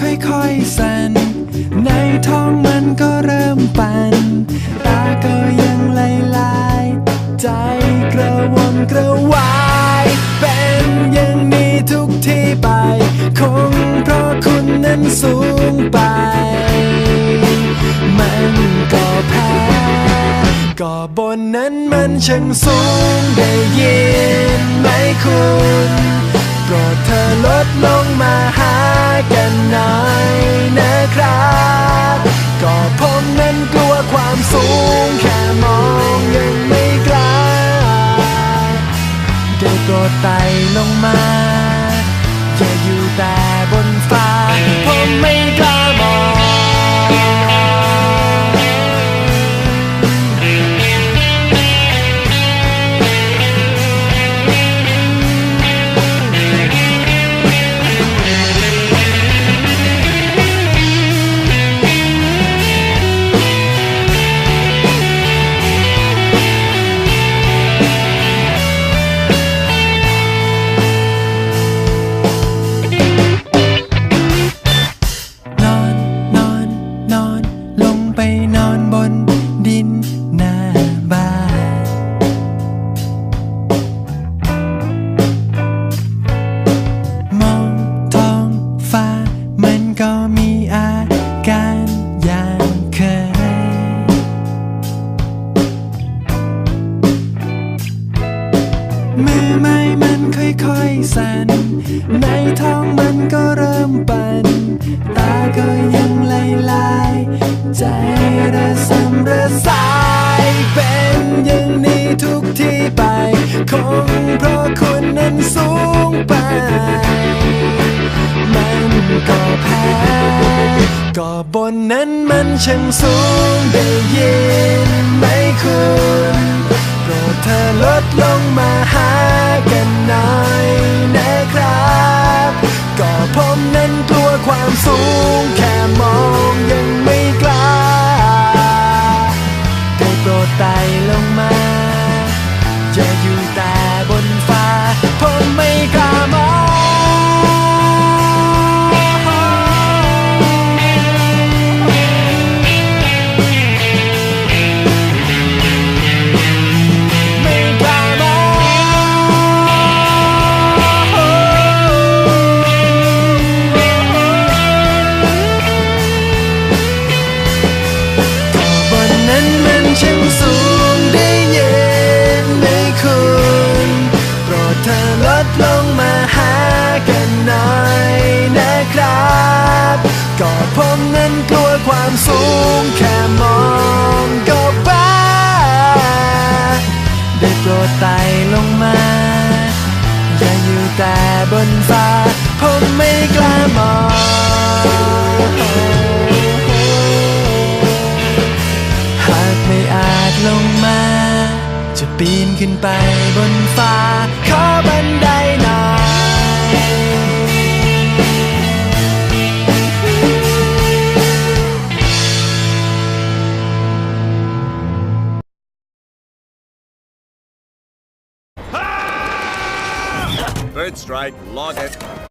ค่อยๆสั่น ในท้องมันก็เริ่มปั่น ตาก็ยังลายลายใจกระวนกระวาย เป็นอย่างนี้ทุกที่ไป คงเพราะคุณนั้นสูงไป มันก็แพ้ ก็บนนั้นมันช่างสูงได้ยินไหมคุณ โปรดเธอลดลง ลงมา อย่าอยู่แต่บนฟ้า มันก็เริ่มปันตาก็ยังลายลาย ใจระสำระสาย เป็นอย่างนี้ทุกที่ไป คงเพราะคุณนั้นสูงไป มันก็แพ้ ก็บนนั้นมันช่างสูงได้ยินไหมคุณโปรดเธอลดลงมาหา บนฟ้าผมไม่กล้ามองหากไม่อาจลงมา จะปีนขึ้นไปบนฟ้า ขอบันไดหน่อย Third strike, log it.